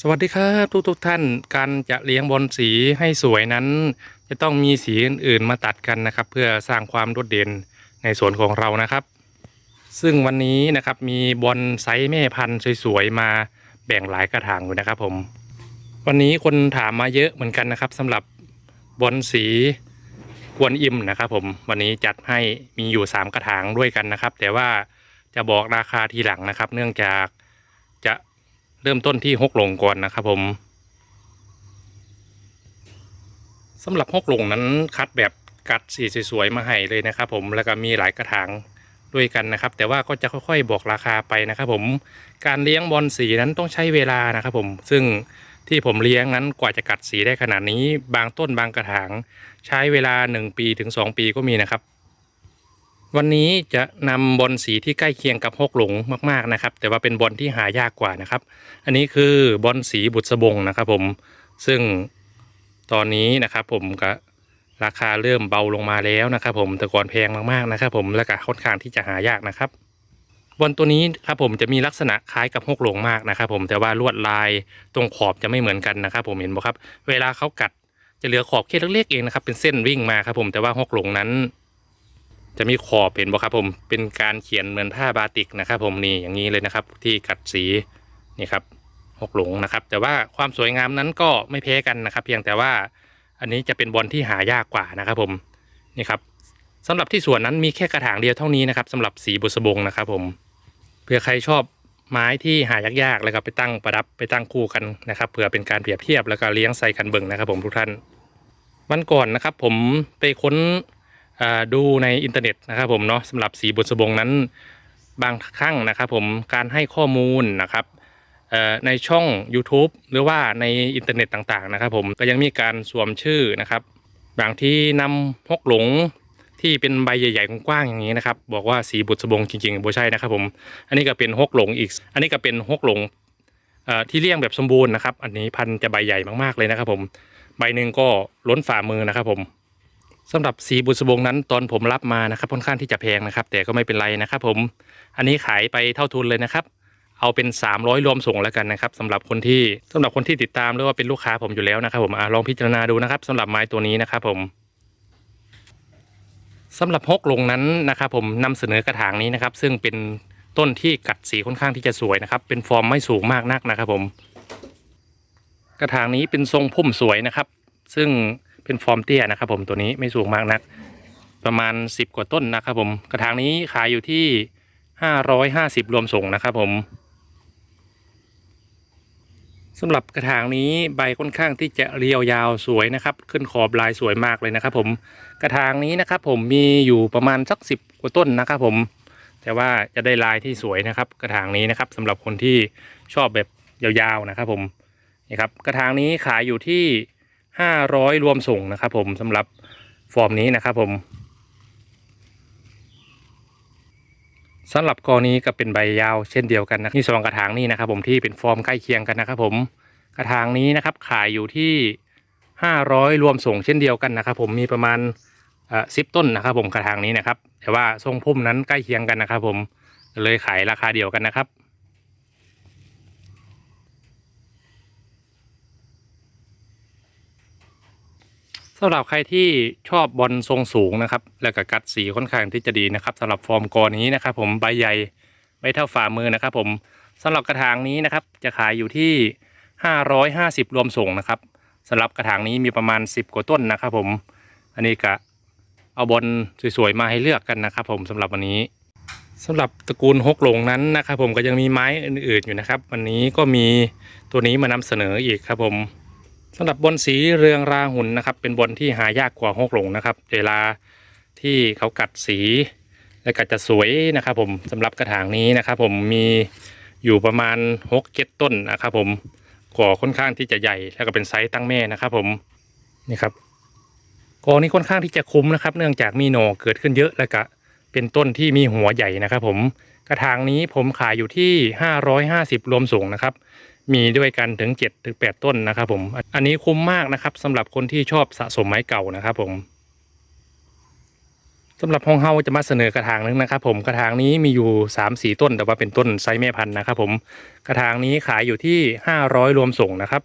สวัสดีครับทุกทุกท่านการจะเลี้ยงบอลสีให้สวยนั้น จะต้องมีสีอื่นๆมาตัดกันนะครับ เพื่อสร้างความโดดเด่นในสวนของเรานะครับ ซึ่งวันนี้นะครับมีบอลไซส์แม่พันธุ์สวยๆมาแบ่งหลายกระถางอยู่นะครับผม วันนี้คนถามมาเยอะเหมือนกันนะครับสำหรับบอลสีกวนอิมนะครับ ผมวันนี้จัดให้มีอยู่ 3 กระถางด้วยกันนะครับ แต่ว่าจะบอกราคาทีหลังนะครับ เนื่องจากจะ เริ่มต้นที่ฮกหลงก่อนนะครับผมสำหรับฮกหลงนั้นคัดแบบกัดสีสวยๆมาให้เลยนะครับผมแล้วก็มีหลายกระถางด้วยกันนะครับ แต่ว่าก็จะค่อยๆบอกราคาไปนะครับผมการเลี้ยงบอลสีนั้นต้องใช้เวลานะครับผมซึ่งที่ผมเลี้ยงนั้นกว่าจะกัดสีได้ขนาดนี้ บางต้นบางกระถาง ใช้เวลา 1 ปีถึง 2 ปีก็มีนะครับ วันนี้จะนำบอลสีที่ใกล้เคียงกับฮกหลงมากๆนะครับ แต่ว่าเป็นบอลที่หายากกว่านะครับ อันนี้คือบอลสีบุษบงนะครับผมซึ่งตอนนี้นะครับผมก็ราคาเริ่มเบาลงมาแล้วนะครับ ผมแต่ก่อนแพงมากๆนะครับ ผมและก็ค่อนข้างที่จะหายากนะครับบอลตัวนี้ครับผมจะมีลักษณะคล้ายกับฮกหลงมากนะครับผมแต่ว่าลวดลายตรงขอบจะไม่เหมือนกันนะครับ ผมเห็นบ่ครับ เวลาเขากัดจะเหลือขอบแค่เล็กๆเองนะครับเป็นเส้นวิ่งมาครับผมแต่ว่าฮกหลงนั้น จะมีขอบเห็นบ่ครับผมเป็นการเขียนเหมือนผ้าบาติกนะครับ ผมนี่อย่างนี้เลยนะครับ ที่กัดสีนี่ครับหกหลงนะครับ แต่ว่าความสวยงามนั้นก็ไม่แพ้กันนะครับ เพียงแต่ว่าอันนี้จะเป็นบอลที่หายากกว่านะครับผมนี่ครับสำหรับที่สวนนั้นมีแค่กระถางเดียวเท่านี้นะครับสำหรับสีบุษบงนะครับ ผมเผื่อใครชอบไม้ที่หายากๆแล้วก็ไปตั้งประดับไปตั้งคู่กันนะครับเผื่อเป็นการเปรียบเทียบแล้วก็เลี้ยงใส่กันเบิ่งนะครับ ผมทุกท่านวันก่อนนะครับ ผมไปค้น ดูในอินเทอร์เน็ตนะครับผมเนาะสำหรับสีบุษบงนั้นบางครั้งนะครับผมการให้ข้อมูลนะครับในช่อง YouTube หรือว่าในอินเทอร์เน็ตต่างๆนะครับผมก็ยังมีการสวมชื่อนะครับ บางที่นำฮกหลงที่เป็นใบใหญ่ๆกว้างๆอย่างนี้นะครับบอกว่าสีบุษบงจริงๆบ่ใช่นะครับผมอันนี้ก็เป็นฮกหลงอีก อันนี้ก็เป็นฮกหลงที่เลี้ยงแบบสมบูรณ์นะครับ อันนี้พันจะใบใหญ่มากๆเลยนะครับผมใบหนึ่งก็ล้นฝ่ามือนะครับผม สำหรับสีบุษบงนั้นตอนผมรับมานะครับค่อนข้างที่จะแพงนะครับ แต่ก็ไม่เป็นไรนะครับผมอันนี้ขายไปเท่าทุนเลยนะครับ เอาเป็น 300 รวมส่งแล้วกันนะครับสำหรับคนที่สำหรับคนที่ติดตามหรือว่าเป็นลูกค้าผมอยู่แล้วนะครับ ผมอลองพิจารณาดูนะครับสำหรับไม้ตัวนี้นะครับผมสำหรับฮกลงนั้นนะครับ ผมนำเสนอกระถางนี้นะครับ ซึ่งเป็นต้นที่กัดสีค่อนข้างที่จะสวยนะครับ เป็นฟอร์มไม่สูงมากนักนะครับ ผม กระถางนี้เป็นทรงพุ่มสวยนะครับ ซึ่ง เป็นฟอร์มเตี้ยนะครับผมตัวนี้ไม่สูงมากนัก ประมาณ 10 กว่าต้นนะครับผมกระถางนี้ขายอยู่ที่ 550 รวมส่งนะครับผมสำหรับกระถางนี้ใบค่อนข้างที่จะเรียวยาวสวยนะครับ ขึ้นขอบลายสวยมากเลยนะครับ ผมกระถางนี้นะครับ ผมมีอยู่ประมาณสักสิบกว่าต้นนะครับ ผม แต่ว่าจะได้ลายที่สวยนะครับ กระถางนี้นะครับสำหรับคนที่ชอบแบบยาวๆนะครับ ผมนี่ครับกระถางนี้ขายอยู่ที่ 500 รวมส่งนะครับผมสำหรับฟอร์มนี้นะครับผมสำหรับกอนี้ก็เป็นใบยาวเช่นเดียวกันนะนี่สองกระถางนี่นะครับ ผมที่เป็นฟอร์มใกล้เคียงกันนะครับผมกระถางนี้นะครับขายอยู่ที่ 500 รวมส่งเช่นเดียวกันนะครับ ผมมีประมาณสิบต้นนะครับ ผมกระถางนี้นะครับ แต่ว่าทรงพุ่มนั้นใกล้เคียงกันนะครับ ผมเลยขายราคาเดียวกันนะครับ สำหรับใครที่ชอบบอลทรงสูงนะครับ แล้วก็กัดสีค่อนข้างที่จะดีนะครับสำหรับฟอร์มกอนี้นะครับ ผมใบใหญ่ใบเท่าฝ่ามือนะครับ ผมสำหรับกระถางนี้นะครับ จะขายอยู่ที่ 550 รวมส่งนะครับสำหรับกระถางนี้มีประมาณ 10 กว่าต้นนะครับ ผมอันนี้ก็เอาบอลสวยๆมาให้เลือกกันนะครับ ผมสำหรับวันนี้สำหรับตระกูลฮกหลงนั้นนะครับ ผมก็ยังมีไม้อื่นๆอยู่นะครับ วันนี้ก็มีตัวนี้มานำเสนออีกครับผม สำหรับบอลสีเรืองราหุ่นนะครับ เป็นบอลที่หายากกว่าฮกหลงนะครับ เวลาที่เขากัดสีและก็จะสวยนะครับ ผมสำหรับกระถางนี้นะครับ ผมมีอยู่ประมาณหกเจ็ดต้นนะครับ ผมก่อค่อนข้างที่จะใหญ่แล้วก็เป็นไซส์ตั้งแม่นะครับ ผมนี่ครับกอนี้ค่อนข้างที่จะคุ้มนะครับ เนื่องจากมีหน่อเกิดขึ้นเยอะแล้วก็เป็นต้นที่มีหัวใหญ่นะครับ ผมกระถางนี้ผมขายอยู่ที่ 550 รวมส่งนะครับ มีด้วยกันถึง7ถึง8ต้นนะครับผมอันนี้คุ้มมากนะครับสำหรับคนที่ชอบสะสมไม้เก่านะครับผมสำหรับห้องเฮาจะมาเสนอกระถางหนึงนะครับ ผมกระถางนี้มีอยู่3ามสี่ต้น แต่ว่าเป็นต้นไซส์แม่พันธุ์นะครับ ผมกระถางนี้ขายอยู่ที่ 500 รวมส่งนะครับ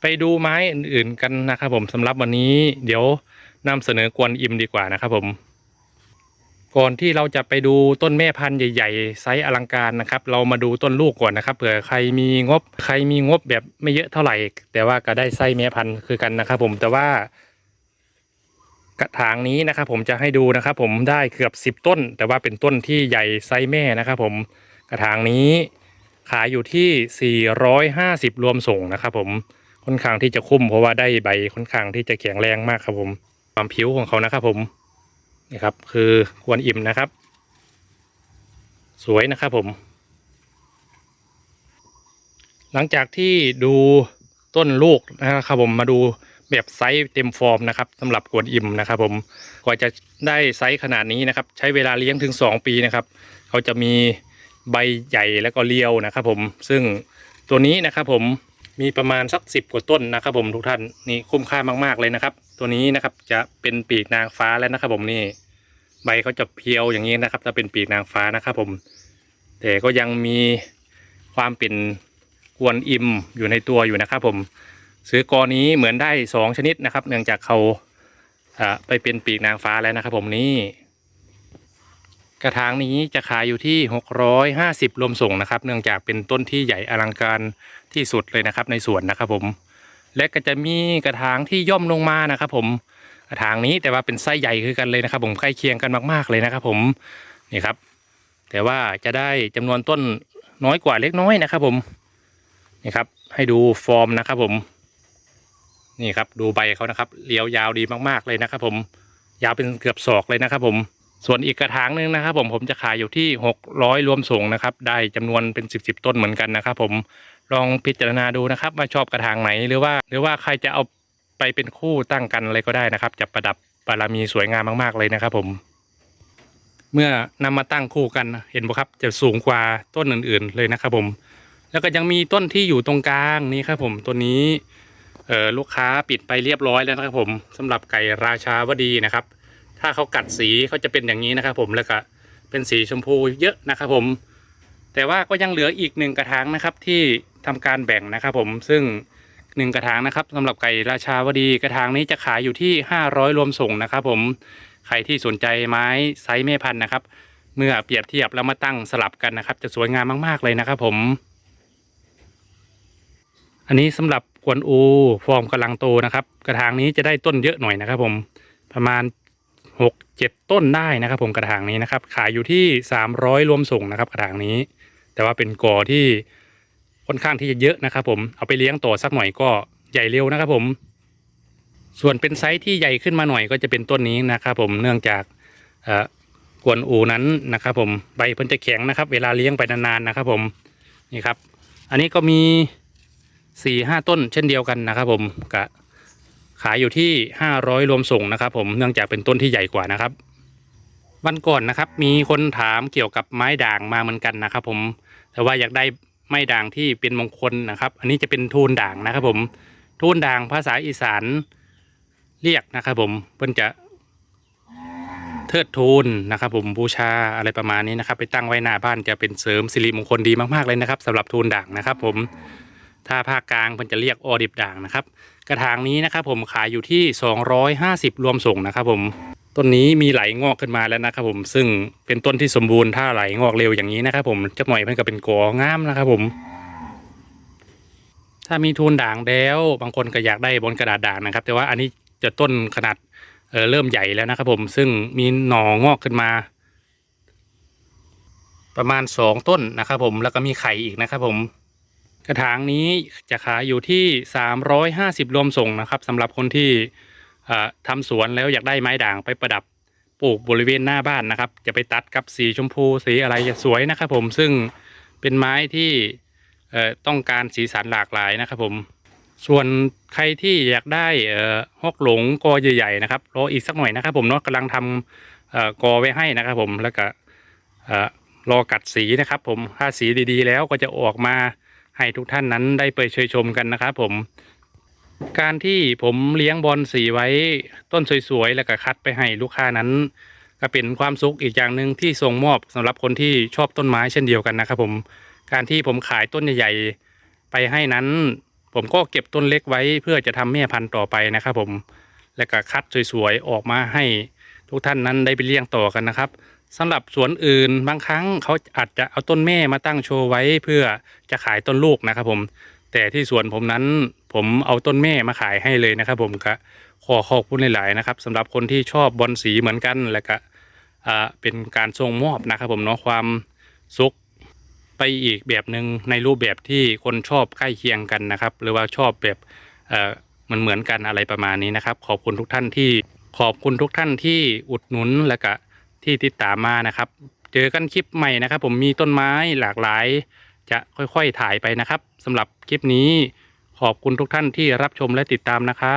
ไปดูไม้อื่น ๆ กันนะครับ ผมสำหรับวันนี้ เดี๋ยวนำเสนอกวนอิมดีกว่านะครับ ผม ก่อนที่เราจะไปดูต้นแม่พันธุ์ใหญ่ ๆ ไซส์อลังการนะครับ เรามาดูต้นลูกก่อนนะครับเผื่อใครมีงบใครมีงบแบบไม่เยอะเท่าไหร่ แต่ว่าก็ได้ไซส้แม่พันธุ์คือกันนะครับ ผมแต่ว่า กระถางนี้นะครับ ผมจะให้ดูนะครับ ผมได้เกือบ 10 ต้น แต่ว่าเป็นต้นที่ใหญ่ไซส์แม่นะครับ ผมกระถางนี้ ขายอยู่ที่ 450 รวมส่งนะครับ ผมค่อนข้างที่จะคุ้มเพราะว่าได้ใบค่อนข้างที่จะแข็งแรงมากครับผม ความผิวของเขานะครับผม นี่ครับ คือกวนอิ่มนะครับ สวยนะครับผม หลังจากที่ดูต้นลูกนะครับผมมาดูแบบไซส์เต็มฟอร์มนะครับสำหรับกวนอิ่มนะครับ ผมกว่าจะได้ไซส์ขนาดนี้นะครับ ใช้เวลาเลี้ยงถึง 2 ปีนะครับ เขาจะมีใบใหญ่แล้วก็เรียวนะครับผมซึ่งตัวนี้นะครับผมมีประมาณสักสิบกว่าต้นนะครับ ผมทุกท่านนี่คุ้มค่ามาก ๆเลยนะครับ ตัวนี้นะครับจะเป็นปีกนางฟ้าแล้วนะครับผมนี่ ใบเขาจะเพียวอย่างนี้นะครับ ถ้าเป็นปีกนางฟ้านะครับผม แต่ก็ยังมีความเป็นกวนอิมอยู่ในตัวอยู่นะครับ ผมซื้อกอนี้เหมือนได้สองชนิดนะครับ เนื่องจากเขาไปเป็นปีกนางฟ้าแล้วนะครับ ผมนี่กระถางนี้จะขายอยู่ที่ 650 รวมส่งนะครับ เนื่องจากเป็นต้นที่ใหญ่อลังการที่สุดเลยนะครับ ในสวนนะครับ ผม และก็จะมีกระถางที่ย่อมลงมานะครับ ผม ระถางนี้แต่ว่าเป็นไส้ใหญ่คือกันเลยนะครับ ผมใกล้เคียงกันมากๆเลยนะครับ ผมนี่ครับ แต่ว่าจะได้จำนวนต้นน้อยกว่าเล็กน้อยนะครับ ผมนี่ครับ ให้ดูฟอร์มนะครับ ผม นี่ครับ ดูใบเขานะครับเรียวยาวดีมากๆเลยนะครับ ผมยาวเป็นเกือบศอกเลยนะครับ ผมส่วนอีกกระถางหนึ่งนะครับ ผมผมจะขายอยู่ที่ 600 รวมส่งนะครับ ได้จำนวนเป็น 10บสต้นเหมือนกันนะครับ ผมลองพิจารณาดูนะครับ ว่าชอบกระถางไหนหรือว่า หรือว่าใครจะเอา ไปเป็นคู่ตั้งกันอะไรก็ได้นะครับ จะประดับบารมีสวยงามมากๆเลยนะครับ ผม เมื่อนำมาตั้งคู่กันเห็นไหมครับ จะสูงกว่าต้นอื่น ๆ เลยนะครับ ผม แล้วก็ยังมีต้นที่อยู่ตรงกลางนี้ครับ ผมตัวนี้เออลูกค้าปิดไปเรียบร้อยแล้วนะครับ ผมสำหรับไก่ราชาวดีนะครับ ถ้าเขากัดสีเขาจะเป็นอย่างนี้นะครับ ผมแล้วก็เป็นสีชมพูเยอะนะครับ ผม แต่ว่าก็ยังเหลืออีกหนึ่งกระถางนะครับที่ทำการแบ่งนะครับ ผมซึ่ง หนึ่งกระถางนะครับสำหรับไก่ราชาวดีกระถางนี้จะขายอยู่ที่ 500 รวมส่งนะครับ ผมใครที่สนใจไม้ไซส์แม่พันธุ์นะครับ เมื่อเปรียบเทียบแล้วมาตั้งสลับกันนะครับ จะสวยงามมาก ๆ เลยนะครับ ผม อันนี้สำหรับกวนอูฟอร์มกำลังโตนะครับ กระถางนี้จะได้ต้นเยอะหน่อยนะครับ ผมประมาณหกเจ็ดต้นได้นะครับ ผมกระถางนี้นะครับ ขายอยู่ที่สามร้อยรวมส่งนะครับ กระถางนี้ แต่ว่าเป็นกอที่ ค่อนข้างที่จะเยอะนะครับ ผมเอาไปเลี้ยงต่อสักหน่อยก็ใหญ่เร็วนะครับ ผม ส่วนเป็นไซส์ที่ใหญ่ขึ้นมาหน่อยก็จะเป็นต้นนี้นะครับผมเนื่องจากอ่อกวนอูนั้นนะครับผมใบเพิ่นจะแข็งนะครับ เวลาเลี้ยงไปนานๆนะครับ ผมนี่ครับ อันนี้ก็มีสี่ห้าต้นเช่นเดียวกันนะครับ ผมกะขายอยู่ที่500รวมส่งนะครับ ผมเนื่องจากเป็นต้นที่ใหญ่กว่านะครับ วันก่อนนะครับ มีคนถามเกี่ยวกับไม้ด่างมาเหมือนกันนะครับ ผมแต่ว่าอยากได้ ไม้ด่างที่เป็นมงคลนะครับ อันนี้จะเป็นทูนด่างนะครับ ผมทูนด่างภาษาอีสานเรียกนะครับผมเพิ่นจะเทิดทูนนะครับ ผมบูชาอะไรประมาณนี้นะครับ ไปตั้งไว้หน้าบ้านจะเป็นเสริมสิริมงคลดีมากๆเลยนะครับสำหรับทูนด่างนะครับ ผมถ้าภาคกลางเพิ่นจะเรียกออดิบด่างนะครับ กระถางนี้นะครับผมขายอยู่ที่ 250 รวมส่งนะครับผม ต้นนี้มีไหลงอกขึ้นมาแล้วนะครับผมซึ่งเป็นต้นที่สมบูรณ์ถ้าไหลงอกเร็วอย่างนี้นะครับผมจักหน่อยมันก็เป็นกองามนะครับผม ถ้ามีทูนด่างแล้ว บางคนก็อยากได้บนกระดาษด่างนะครับ แต่ว่าอันนี้จะต้นขนาดเเริ่มใหญ่แล้วนะครับผมซึ่งมีหน่องอกขึ้นมา ประมาณสองต้นนะครับผมแล้วก็มีไข่อีกนะครับผมกระถางนี้จะขายอยู่ที่ 350 รวมส่งนะครับสำหรับคนที่ ทำสวนแล้วอยากได้ไม้ด่างไปประดับปลูกบริเวณหน้าบ้านนะครับ จะไปตัดกับสีชมพูสีอะไรจะสวยนะครับผมซึ่งเป็นไม้ที่ต้องการสีสันหลากหลายนะครับผมส่วนใครที่อยากได้ฮอกหลงกอใหญ่ๆนะครับรออีกสักหน่อยนะครับ ผมเนาะกำลังทำกอไว้ให้นะครับ ผมแล้วก็รอกัดสีนะครับ ผมถ้าสีดีๆ แล้วก็จะออกมาให้ทุกท่านนั้นได้ไปเชยชมกันนะครับ ผม การที่ผมเลี้ยงบอลสีไว้ต้นสวยๆ แล้วก็คัดไปให้ลูกค้านั้น ก็เป็นความสุขอีกอย่างหนึ่งที่ส่งมอบสำหรับคนที่ชอบต้นไม้เช่นเดียวกันนะครับผมการที่ผมขายต้นใหญ่ๆไปให้นั้น ผมก็เก็บต้นเล็กไว้เพื่อจะทำแม่พันธุ์ต่อไปนะครับผมแล้วก็คัดสวยๆ ออกมาให้ทุกท่านนั้นได้ไปเลี้ยงต่อกันนะครับสำหรับสวนอื่นบางครั้งเขาอาจจะเอาต้นแม่มาตั้งโชว์ไว้เพื่อจะขายต้นลูกนะครับผมแต่ที่สวนผมนั้น ผมเอาต้นแม่มาขายให้เลยนะครับ ผมก็ขอขอบคุณหลายๆนะครับสำหรับคนที่ชอบบอลสีเหมือนกันและก็เป็นการส่งมอบนะครับ ผมเนาะความสุขไปอีกแบบหนึ่งในรูปแบบที่คนชอบใกล้เคียงกันนะครับ หรือว่าชอบแบบเหมือนเหมือนกันอะไรประมาณนี้นะครับ ขอบคุณทุกท่านที่ขอบคุณทุกท่านที่อุดหนุนและก็ที่ติดตามมานะครับ เจอกันคลิปใหม่นะครับ ผมมีต้นไม้หลากหลาย จะค่อยๆถ่ายไปนะครับสำหรับคลิปนี้ ขอบคุณทุกท่านที่รับชมและติดตามนะครับ